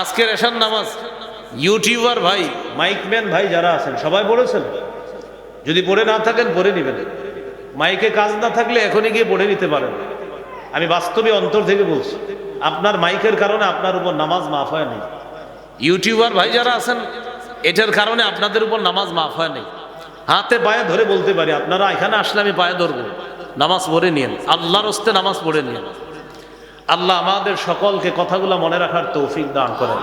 আজকের এশার নামাজ। ইউটিউবার ভাই মাইকম্যান ভাই যারা আছেন, সবাই পড়েছেন যদি পড়ে না থাকেন পড়ে নেবেন। মাইকে কাজ না থাকলে এখনই গিয়ে পড়ে নিতে পারেন। আমি বাস্তবে অন্তর থেকে বলছি, আপনার মাইকের কারণে আপনার উপর নামাজ মাফ হয় নাই। ইউটিউবার ভাই যারা আছেন, এটার কারণে আপনাদের উপর নামাজ মাফ হয় নাই। হাতে পায়ে ধরে বলতে পারি, আপনারা এখানে আসলে আমি পায়ে ধরবো। নামাজ পড়ে নিন আল্লাহর হস্তে নামাজ পড়ে নিন আল্লাহ আমাদের সকলকে কথাগুলো মনে রাখার তৌফিক দান করেন।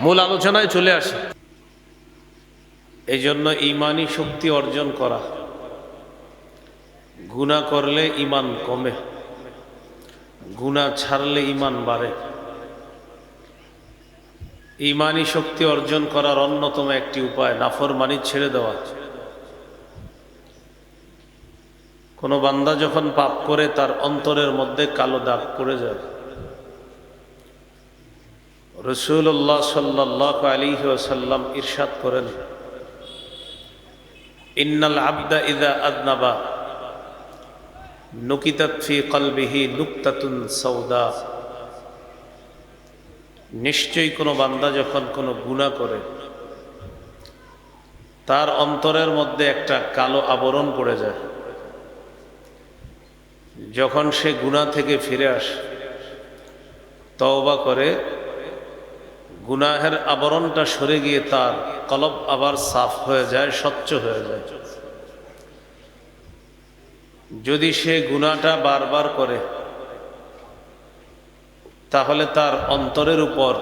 মূল আলোচনায় চলে আসে। এই জন্য ইমানই শক্তি অর্জন করা। গুণা করলে ইমান কমে। গুণা ছাড়লে ইমান বাড়ে। ইমানই শক্তি অর্জন করার অন্যতম একটি উপায়, নাফরমানি ছেড়ে দেওয়া। কোনো বান্দা যখন পাপ করে, তার অন্তরের মধ্যে কালো দাগ পড়ে যায়। রসুল্লাহ সাল্লাহ আলী সাল্লাম ইরশাদ করেন, ইন্নাল আবদা ইদা আদনাবা, নুকিতাত ফি কলবিহি নুক্তাতুন সৌদা নিশ্চয়ই কোনো বান্দা যখন কোনো গুণা করে, তার অন্তরের মধ্যে একটা কালো আবরণ পড়ে যায়। যখন সে গুণা থেকে ফিরে আসে, তওবা করে, গুনাহের আবরণটা সরে গিয়ে তার কলব আবার সাফ হয়ে যায়, স্বচ্ছ হয়ে যায়। যদি সে গুণাটা বারবার করে, তাহলে তার অন্তরের উপর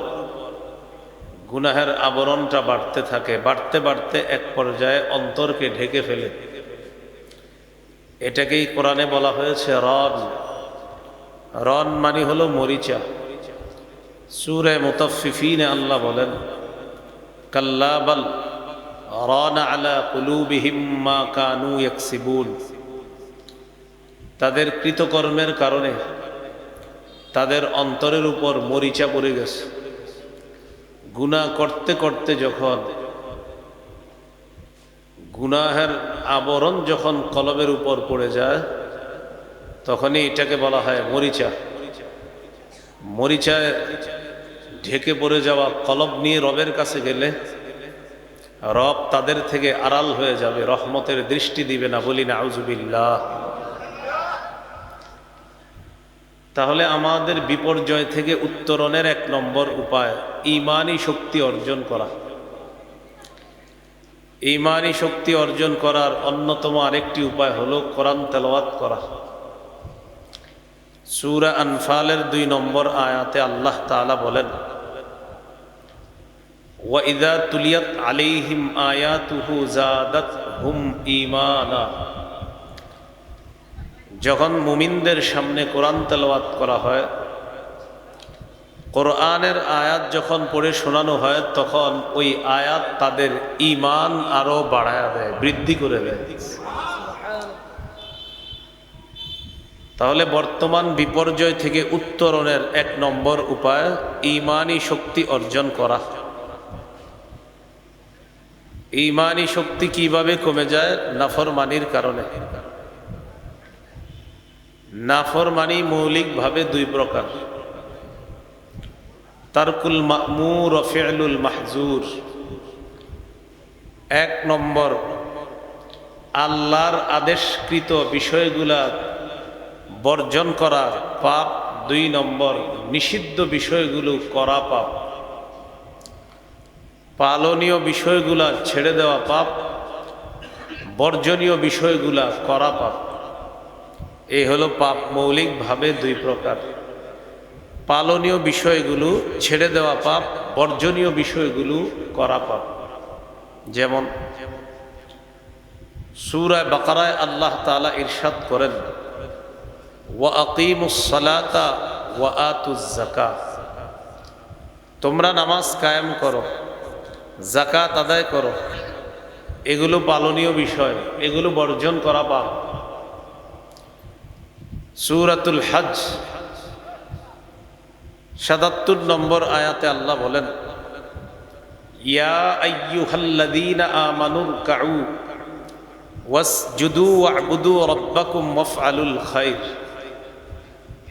গুনাহের আবরণটা বাড়তে থাকে। বাড়তে বাড়তে এক পর্যায়ে অন্তরকে ঢেকে ফেলে। এটাকেই কোরআনে বলা হয়েছে রন। রন মানে হলো মরিচা। সুরে মুতফিফিনে আল্লাহ বলেন কাল্লাবাল রন আলা কুলুবিহিম মা কানু ইয়াকসিবুন। তাদের কৃতকর্মের কারণে তাদের অন্তরের উপর মরিচা পড়ে গেছে। গুণা করতে করতে যখন গুনাহের আবরণ যখন কলবের উপর পড়ে যায়, তখনই এটাকে বলা হয় মরিচা। মরিচায় ঢেকে পড়ে যাওয়া কলব নিয়ে রবের কাছে গেলে, রব তাদের থেকে আড়াল হয়ে যাবে, রহমতের দৃষ্টি দিবে না, বলি না আউজুবিল্লাহ তাহলে আমাদের বিপর্যয় থেকে উত্তরণের এক নম্বর উপায়, ইমানই শক্তি অর্জন করা। ইমানি শক্তি অর্জন করার অন্যতম আরেকটি উপায় হলো কোরআন তেলাওয়াত করা। সুরা আনফালের দুই নম্বর আয়াতে আল্লাহ তাআলা বলেন ওয়াইদা তুলিয়াত আলাইহিম আয়াতুহু জাদাত হুম ইমানা যখন মুমিনদের সামনে কোরআন তেলাওয়াত করা হয় কোরআনের আয়াত যখন পড়ে শোনানো হয়, তখন ওই আয়াত তাদের ইমান আরও বাড়ায় দেয়, বৃদ্ধি করে দেয়। তাহলে বর্তমান বিপর্যয় থেকে উত্তরণের এক নম্বর উপায় ইমানই শক্তি অর্জন করা। ইমানি শক্তি কীভাবে কমে যায়? নাফরমানির কারণে। নাফরমানি মৌলিকভাবে দুই প্রকার। তারকুল মামুর ও ফেলুল মাহজুর। এক নম্বর, আল্লাহর আদেশকৃত বিষয়গুলা বর্জন করা পাপ। দুই নম্বর, নিষিদ্ধ বিষয়গুলো করা পাপ। পালনীয় বিষয়গুলা ছেড়ে দেওয়া পাপ। বর্জনীয় বিষয়গুলা করা পাপ। এই হলো পাপ মৌলিকভাবে দুই প্রকার। পালনীয় বিষয়গুলো ছেড়ে দেওয়া পাপ, বর্জনীয় বিষয়গুলো করা পাপ। যেমন সুরায় বাকারায় আল্লাহ তালা ইরশাদ করেন, ওয়া ওয়া তোমরা নামাজ কায়েম করো জাকাত আদায় করো। এগুলো পালনীয় বিষয়, এগুলো বর্জন করা পাপ। সুরাতুল হজ সাতাত্তর নম্বর আয়াতে আল্লাহ বলেন, ইয়া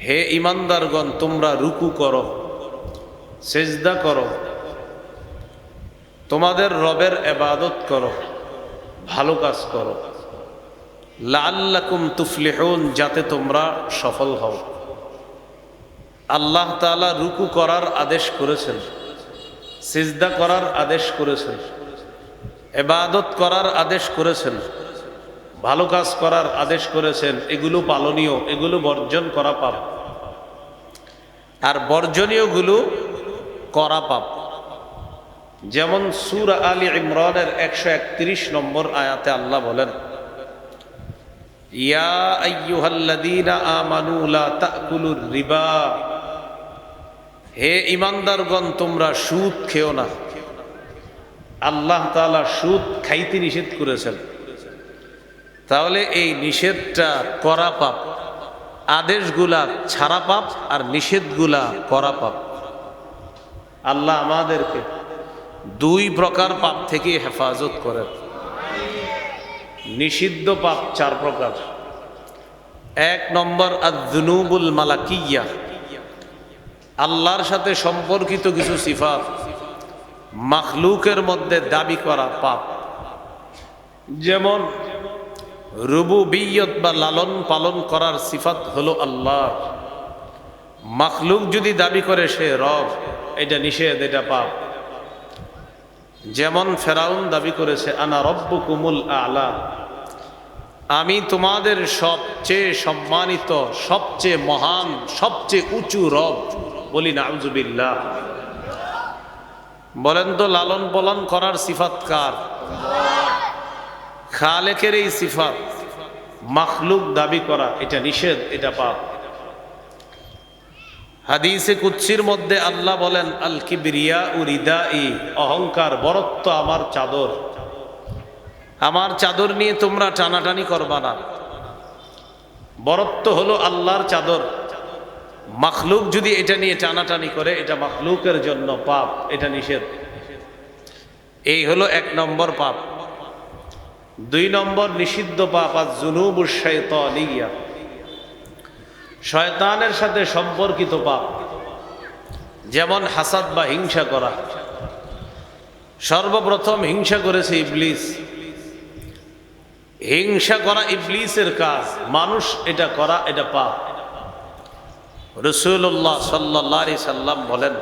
হে ইমানদারগণ তোমরা রুকু করো, সেজদা করো, তোমাদের রবের এবাদত করো, ভালো কাজ করো। লাল্লাকুম তুফলিহুন, যাতে তোমরা সফল হও। আল্লাহ তাআলা রুকু করার আদেশ করেছেন, সিজদা করার আদেশ করেছেন এবাদত করার আদেশ করেছেন, ভালো কাজ করার আদেশ করেছেন, এগুলো পালনীয়, এগুলো বর্জন করা পাপ। আর বর্জনীয়গুলো করা পাপ। যেমন সুর আলী ইমরানের একশো একত্রিশ নম্বর আয়াতে আল্লাহ বলেন, ইয়া আইয়ুহাল্লাযীনা আমানু লা তাকুলুর রিবা। হে ইমানদারগণ, তোমরা সুদ খেও না। আল্লাহ তাআলা সুদ খাইতে নিষেধ করেছেন। তাহলে এই নিষেধটা করা পাপ। আদেশগুলা ছাড়া পাপ আর নিষেধগুলা করা পাপ। আল্লাহ আমাদেরকে দুই প্রকার পাপ থেকে হেফাজত করেন। নিষিদ্ধ পাপ চার প্রকার। এক নম্বর আদনুবুল মালাকিয়া। আল্লাহর সাথে সম্পর্কিত কিছু সিফাত। মাখলুকের মধ্যে দাবি করা পাপ। যেমন রুবুবিয়ত বা লালন পালন করার সিফাত হলো আল্লাহ। মাখলুক যদি দাবি করে সে রব, এটা নিষেধ, এটা পাপ। যেমন ফেরাউন দাবি করেছে, আনা রব্বু কুমুল আলা। আমি তোমাদের সবচেয়ে সম্মানিত, সবচেয়ে মহান, সবচেয়ে উঁচু রব। বলি, নাউজুবিল্লাহ। বলেন তো, লালন পালন করার সিফাত কার? খালেকের এই সিফাত, মাখলুক দাবি করা, এটা নিষেধ, এটা পাপ। হাদিসে কুচ্ছির মধ্যে আল্লাহ বলেন, আল কিবরিয়া উরিদা ই অহংকার, বরত্ব আমার চাদর। আমার চাদর নিয়ে তোমরা টানাটানি করবা না। বরত্ব হলো আল্লাহর চাদর। মাখলুক যদি এটা নিয়ে টানাটানি করে, এটা মাখলুকের জন্য পাপ, এটা নিষেধ। এই হলো এক নম্বর পাপ। দুই নম্বর, নিষিদ্ধ পাপ, আর জুনুব শয়তানিয়া শয়তানের সাথে সম্পর্কিত পাপ। যেমন হাসাদ বা হিংসা করা। সর্বপ্রথম হিংসা করেছে ইবলিস। হিংসা করা ইবলিসের কাজ। মানুষ এটা করা, এটা পাপ। রসুল্লাহ সাল্লি সাল্লাম বলেন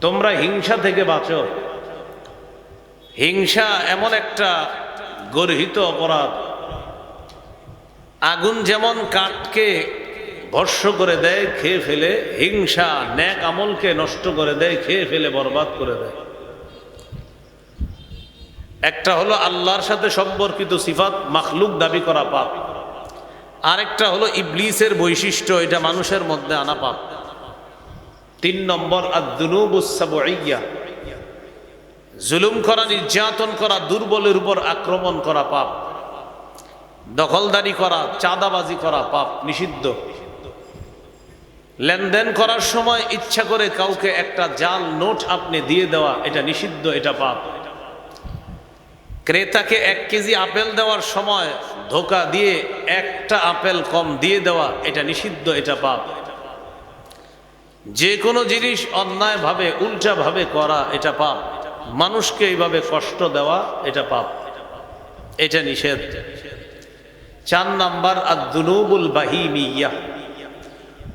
তোমরা হিংসা থেকে বাঁচো। হিংসা এমন একটা গর্হিত অপরাধ। আগুন যেমন কাঠকে ভর্ষ করে দেয়, খেয়ে ফেলে, হিংসা, ন্যাক আমলকে নষ্ট করে দেয়, খেয়ে ফেলে, বরবাদ করে দেয়। একটা হলো আল্লাহর সাথে সম্পর্কিত সিফাত, মাখলুক দাবি করা পাপ। আরেকটা হলো ইবলিসের বৈশিষ্ট্য, এটা মানুষের মধ্যে আনা পাপ। তিন নম্বর জুলুম করা, নির্যাতন করা, দুর্বলের উপর আক্রমণ করা পাপ। দখলদারি করা, চাঁদাবাজি করা পাপ, নিষিদ্ধ। লেনদেন করার সময় ইচ্ছা করে কাউকে একটা জাল নোট আপনি দিয়ে দেওয়া, এটা নিষিদ্ধ, এটা পাপ। ক্রেতাকে এক কেজি আপেল দেওয়ার সময় ধোকা দিয়ে একটা আপেল কম দিয়ে দেওয়া, এটা নিষিদ্ধ, এটা পাপ। যে কোনো জিনিস অন্যায়ভাবে, উল্টাভাবে করা, এটা পাপ। মানুষকে এইভাবে কষ্ট দেওয়া, এটা পাপ। এটা নিষেধ। চার নাম্বার আর আদুনুবুল বাহিমিয়া।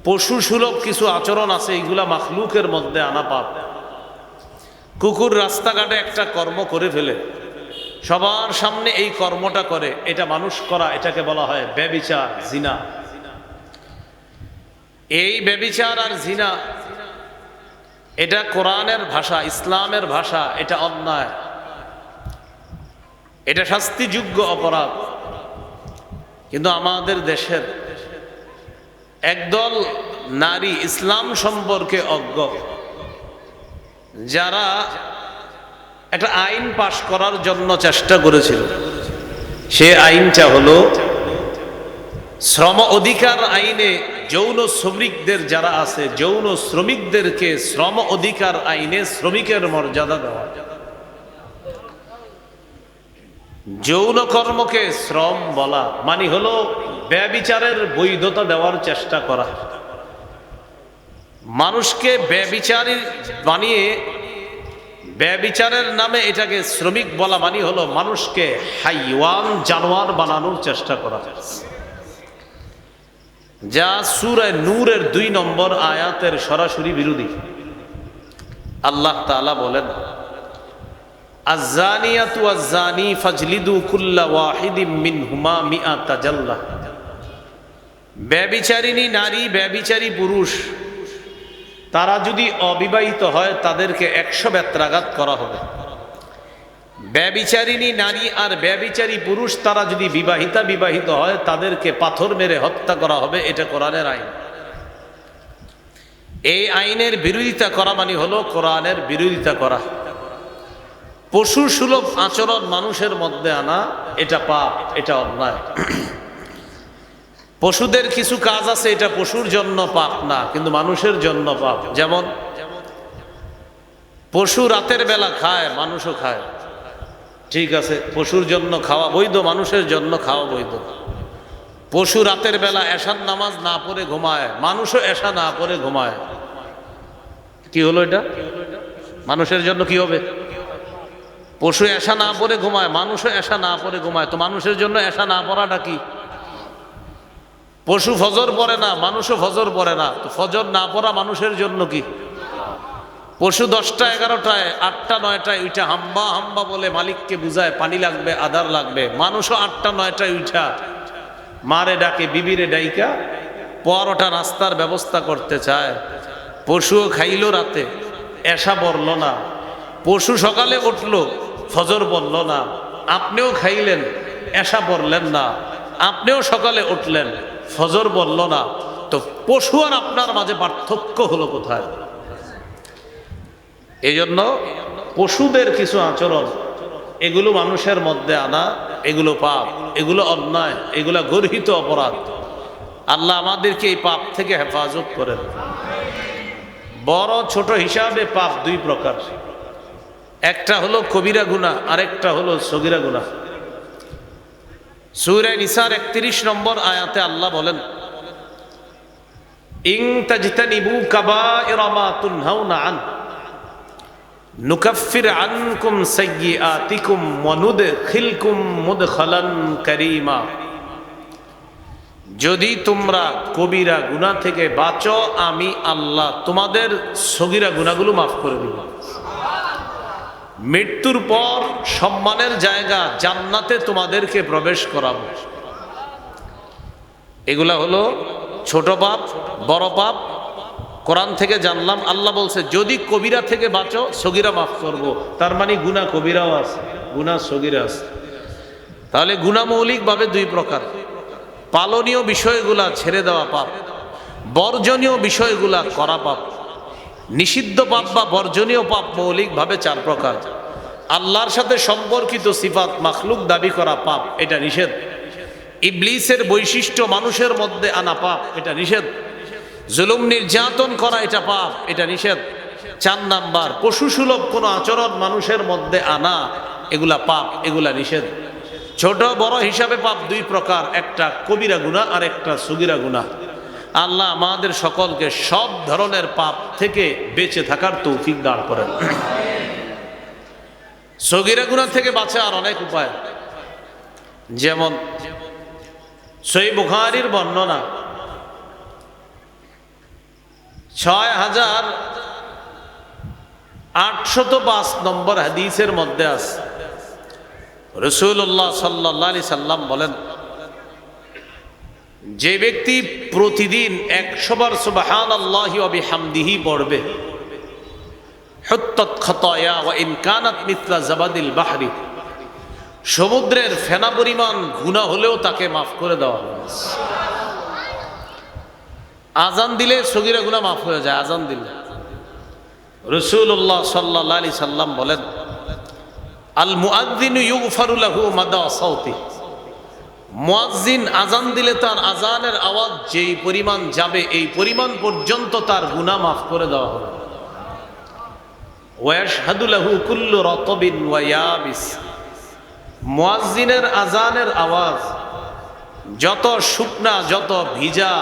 পশু সুলভ কিছু আচরণ আছে এইগুলা মাখলুকের মধ্যে আনা পাপ। কুকুর রাস্তাঘাটে একটা কর্ম করে ফেলে। সবার সামনে এই কর্মটা করে, এটা মানুষ করা, এটাকে বলা হয় ব্যবিচার, জিনা। এই ব্যবিচার আর জিনা, এটা কোরআনের ভাষা, ইসলামের ভাষা, এটা অন্যায়। এটা শাস্তিযোগ্য অপরাধ। কিন্তু আমাদের দেশের একদল নারী ইসলাম সম্পর্কে অজ্ঞ, যারা একটা আইন পাশ করার জন্য চেষ্টা করেছিল। সে আইনটা হলো, শ্রম অধিকার আইনে যৌন শ্রমিকদের যারা আছে, যৌন শ্রমিকদেরকে শ্রম অধিকার আইনে শ্রমিকের মর্যাদা দেওয়া। যৌন কর্মকে শ্রম বলা মানে হলো ব্যবিচারের বৈধতা দেওয়ার চেষ্টা করা। মানুষকে ব্যবিচারী বানিয়ে ব্যবিচারের নামে এটাকে শ্রমিক বলা মানি হলো মানুষকে হাইওয়ান জানোয়ার বানানোর চেষ্টা করা। যা সুরায় নূরের দুই নম্বর আয়াতের সরাসরি বিরোধী। আল্লাহ তাআলা বলেন আজানিয়াতু আজানি ফাজলিদু কুল্লা ওয়াহিদিম মিনহুমা মিআতা জাল্লা। ব্যবিচারিণী নারী, ব্যবিচারী পুরুষ তারা যদি অবিবাহিত হয়, তাদেরকে একশো ব্যত্রাঘাত করা হবে। ব্যবিচারিণী নারী আর ব্যবিচারী পুরুষ, তারা যদি বিবাহিতা বিবাহিত হয়, তাদেরকে পাথর মেরে হত্যা করা হবে, এটা কোরআনের আইন। এই আইনের বিরোধিতা করা মানে হলো কোরআনের বিরোধিতা করা। পশু সুলভ আচরণ মানুষের মধ্যে আনা, এটা পাপ, এটা অন্যায়। পশুদের কিছু কাজ আছে, এটা পশুর জন্য পাপ না, কিন্তু মানুষের জন্য পাপ। যেমন, পশু রাতের বেলা খায়, মানুষও খায়। ঠিক আছে, পশুর জন্য খাওয়া বৈধ, মানুষের জন্য খাওয়া বৈধ। পশু রাতের বেলা এশার নামাজ না পড়ে ঘুমায়, মানুষও এশা না পড়ে ঘুমায়। কি হলো এটা? মানুষের জন্য কি হবে? পশু এশা না পড়ে ঘুমায়, মানুষও এশা না পড়ে ঘুমায়। তো মানুষের জন্য এশা না পড়াটা কি? পশু ফজর পড়ে না, মানুষও ফজর পড়ে না। তো ফজর না পড়া মানুষের জন্য কি? পশু দশটা, এগারোটায়, আটটা, নয়টায় উঠা হাম্বা হাম্বা বলে মালিককে বুঝায়, পানি লাগবে, আদার লাগবে। মানুষও আটটা, নয়টায় উঠা মারে ডাকে, বিবিরে ডাইকা, পরোটা নাস্তার ব্যবস্থা করতে চায়। পশুও খাইল রাতে এসা বলল না। পশু সকালে উঠল, ফজর বলল না। আপনিও খাইলেন এসা বললেন না। আপনিও সকালে উঠলেন। ফজর বলল না, তো পশু আর আপনার মাঝে পার্থক্য হলো কোথায়? এই জন্য পশুদের কিছু আচরণ, এগুলো মানুষের মধ্যে আনা, এগুলো পাপ, এগুলো অন্যায়, এগুলো গর্হিত অপরাধ। আল্লাহ আমাদেরকে এই পাপ থেকে হেফাজত করেন। বড় ছোট হিসাবে পাপ দুই প্রকার। একটা হলো কবিরা গুণা আরেকটা হলো সগিরা গুণা সুরায় নিসার একত্রিশ নম্বর আয়াতে আল্লাহ বলেন যদি তোমরা কবিরা গুনাহ থেকে বাঁচো, আমি আল্লাহ তোমাদের সগিরা গুনাহগুলো মাফ করে দিব। মৃত্যুর পর সম্মানের জায়গা জান্নাতে তোমাদেরকে প্রবেশ করাবো। এগুলা হলো ছোট পাপ, বড় পাপ। কোরআন থেকে জানলাম, আল্লাহ বলছে, যদি কবিরা থেকে বাঁচো, সগিরা মাফ করব। তার মানে গুণা কবিরাও আছে গুণা সগিরা আছে। তাহলে গুণা মৌলিকভাবে দুই প্রকার। পালনীয় বিষয়গুলা ছেড়ে দেওয়া পাপ, বর্জনীয় বিষয়গুলা করা পাপ। নিষিদ্ধ পাপ বা বর্জনীয় পাপ মৌলিকভাবে চার প্রকার। আল্লাহর সাথে সম্পর্কিত সিফাত মাখলুক দাবি করা পাপ, এটা নিষেধ। ইবলিসের বৈশিষ্ট্য, মানুষের মধ্যে আনা পাপ, এটা নিষেধ। জুলুম নির্যাতন করা, এটা পাপ, এটা নিষেধ। চার নাম্বার পশু সুলভ কোনো আচরণ মানুষের মধ্যে আনা, এগুলা পাপ, এগুলা নিষেধ। ছোট বড় হিসাবে পাপ দুই প্রকার, একটা কবিরা গুণা আর একটা সুগিরা গুণা আল্লাহ আমাদের সকলকে সব ধরনের পাপ থেকে বেঁচে থাকার তৌফিক দাঁড় করেন। সগিরা গুণা থেকে বাঁচার অনেক উপায়। যেমন সই বুখারির বর্ণনা, ছয় হাজার আটশত পাঁচ নম্বর হাদিসের মধ্যে আছে। রসুল্লাহ সাল্লাহ আলি সাল্লাম বলেন যে ব্যক্তি প্রতিদিন একশোবার সুবাহান আল্লাহি অবি হামদিহি পড়বে সমুদ্রের ফেনা পরিমাণ গুণা হলেও তাকে মাফ করে দেওয়া হবে। আজান দিলে সগিরা গুণা মাফ হয়ে যায়, আজান দিলে। রসুল্লাহ সাল্লাহ আলি সাল্লাম বলেন, আল মুআদ্দিন ইউগফারুলাহু মাদা সাউতি। মুয়াজ্জিন আজান দিলে তার আজানের আওয়াজ যেই পরিমাণ যাবে, এই পরিমাণ পর্যন্ত তার গুনাহ মাফ করে দেওয়া হবে। ওয়াশহাদুলাহু কুল্লু রতবিন ওয়া ইয়াবিস। মুয়াজ্জিনের আজানের আওয়াজ যত শুকনা, যত ভিজা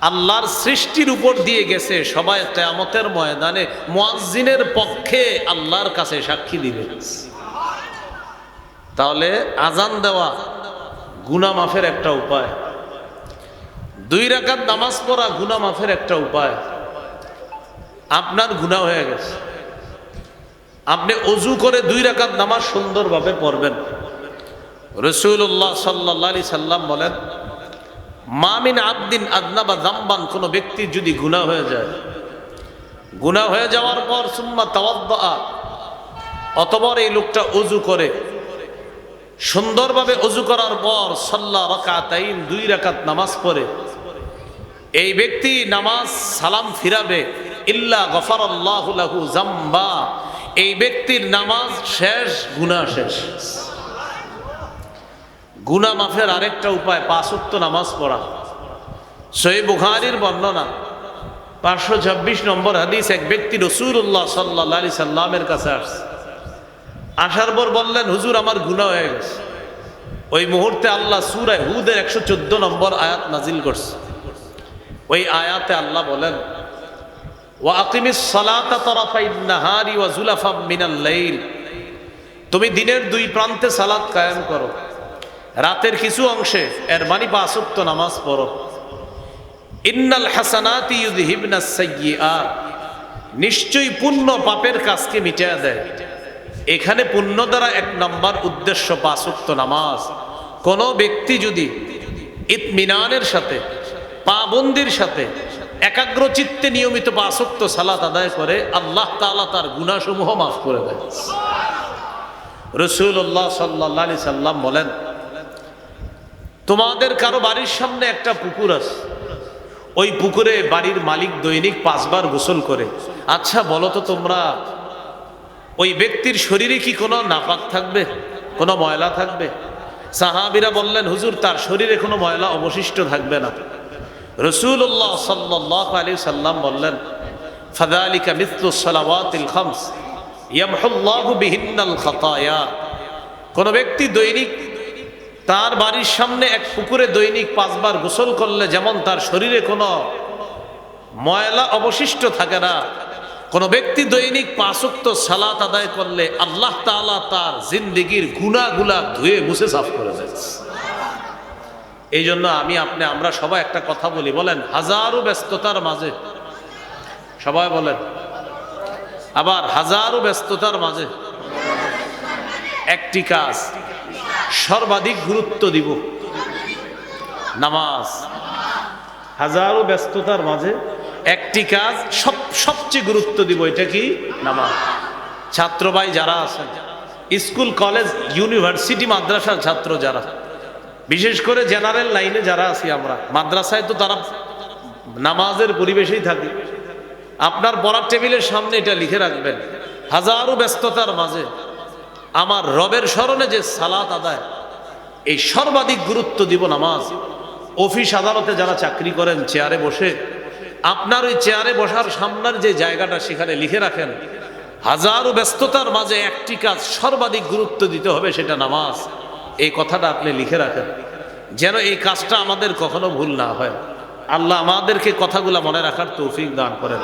আল্লাহর সৃষ্টির উপর দিয়ে গেছে, সবাই কেয়ামতের ময়দানে মুয়াজ্জিনের পক্ষে আল্লাহর কাছে সাক্ষী দিবে। তাহলে আজান দেওয়া গুনা মাফের একটা উপায়। দুই রাকাত নামাজ পড়া গুনা মাফের একটা উপায়। আপনার গুনাহ হয়ে গেছে। আপনি অজু করে দুই রাকাত নামাজ সুন্দরভাবে পড়বেন। রসুল্লাহ সাল্লি সাল্লাম বলেন মামিন আবদিন আদনা বা জাম্বান কোনো ব্যক্তির যদি গুণা হয়ে যায় গুণা হয়ে যাওয়ার পর সুম্মা তাওয়াদ্দা অতবার এই লোকটা অজু করে সুন্দরভাবে অজু করার পর সল্লা রাকাতাইন, দুই রাকাত নামাজ পড়ে। এই ব্যক্তি নামাজ সালাম ফিরাবে, ইল্লা গফর আল্লাহু জাম্বা। এই ব্যক্তির নামাজ শেষ গুণা শেষ। গুনা মাফের আরেকটা উপায় পাঁচত্ব নামাজ পড়া। সই বুখারির বর্ণনা। পাঁচশো ছাব্বিশ নম্বর হাদিস, এক ব্যক্তি রসুল্লাহ সাল্লা সাল্লামের কাছে আসছে। আসার পর বললেন, হুজুর, আমার গুণা হয়ে গেছে। ওই মুহূর্তে আল্লাহ সুরায় হুদের একশো চোদ্দ নম্বর আয়াত নাজিল করছে। ওই আয়াতে আল্লাহ বলেন তুমি দিনের দুই প্রান্তে সালাত কায়েম করো। রাতের কিছু অংশে এর মানে পাঁচক্ত নামাজ পড়ো। ইন্নাল হাসানাতি ইউযহিবনা সাইয়্যিআত। নিশ্চয়ই পুণ্য পাপের কাজকে মিটিয়ে দেয়। এখানে পুণ্য দ্বারা এক নম্বর উদ্দেশ্য পাঁচক্ত নামাজ। কোন ব্যক্তি যদি ইতমিনানের সাথে, পাবন্দির সাথে একাগ্র চিত্তে নিয়মিত পাঁচক্ত সালাত আদায় করে, আল্লাহ তাআলা তার গুনাসমূহ মাফ করে দেয়। রসুল্লাহ সাল্লাহ সাল্লাম বলেন, তোমাদের কারও বাড়ির সামনে একটা পুকুর আছে। ওই পুকুরে বাড়ির মালিক দৈনিক পাঁচবার গোসল করে। আচ্ছা বলো তো তোমরা ওই ব্যক্তির শরীরে কি কোনো নাপাক থাকবে? কোনো ময়লা থাকবে? সাহাবিরা বললেন, হুজুর, তার শরীরে কোনো ময়লা অবশিষ্ট থাকবে না। রসুল্লাহ সাল্লাহ আলী সাল্লাম বললেন ফাদালিকা সালাওয়াতিল খামস ইয়ামহুল্লাহু বিহিন্নাল খাতায়া। কোন ব্যক্তি দৈনিক, তার বাড়ির সামনে এক পুকুরে দৈনিক পাঁচবার গোসল করলে যেমন তার শরীরে কোনো ময়লা অবশিষ্ট থাকে না কোন ব্যক্তি দৈনিক পাঁচক্ত সালাত আদায় করলে আল্লাহ তাআলা তার জিন্দিগির গুণাগুলা ধুয়ে মুছে সাফ করে দেয় এই জন্য আমি আপনি, আমরা সবাই একটা কথা বলি, বলেন, হাজারো ব্যস্ততার মাঝে, সবাই বলেন, আবার হাজারো ব্যস্ততার মাঝে একটি কাজ, সর্বাধিক গুরুত্ব দিব, নামাজ। হাজারো ব্যস্ততার মাঝে একটি কাজ সব সবচেয়ে গুরুত্ব দিব এটা কি? নামাজ। ছাত্র ভাই যারা আছেন স্কুল কলেজ ইউনিভার্সিটি মাদ্রাসার ছাত্র যারা বিশেষ করে জেনারেল লাইনে যারা আছি আমরা মাদ্রাসায় তো তারা নামাজের পরিবেশেই থাকি। আপনার পড়ার টেবিলের সামনে এটা লিখে রাখবেন হাজারো ব্যস্ততার মাঝে আমার রবের স্মরণে যে সালাত আদায় এই সর্বাধিক গুরুত্ব দিব নামাজ। অফিস আদালতে যারা চাকরি করেন চেয়ারে বসে আপনার ওই চেয়ারে বসার সামনের যে জায়গাটা সেখানে লিখে রাখেন, হাজারো ব্যস্ততার মাঝে একটি কাজ সর্বাধিক গুরুত্ব দিতে হবে সেটা নামাজ। এই কথাটা আপনি লিখে রাখেন। যেন এই কাজটা আমাদের কখনো ভুল না হয়। আল্লাহ আমাদেরকে কথাগুলো মনে রাখার তৌফিক দান করেন।